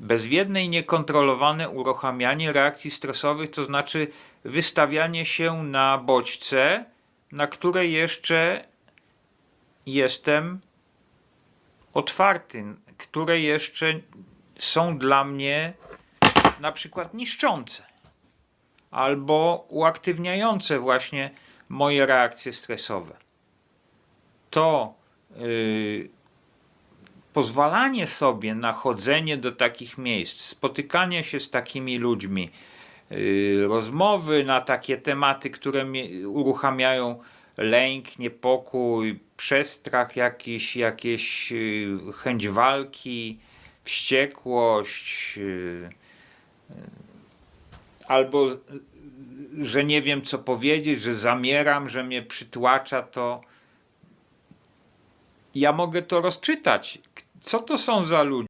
Bezwiedne i niekontrolowane uruchamianie reakcji stresowych to znaczy wystawianie się na bodźce, na które jeszcze jestem otwarty, które jeszcze są dla mnie na przykład niszczące albo uaktywniające właśnie moje reakcje stresowe. To yy, pozwalanie sobie na chodzenie do takich miejsc, spotykanie się z takimi ludźmi, yy, rozmowy na takie tematy, które uruchamiają lęk, niepokój, przestrach jakiś, jakieś yy, chęć walki, wściekłość, yy, albo że nie wiem co powiedzieć, że zamieram, że mnie przytłacza to. Ja mogę to rozczytać. Co to są za ludzie?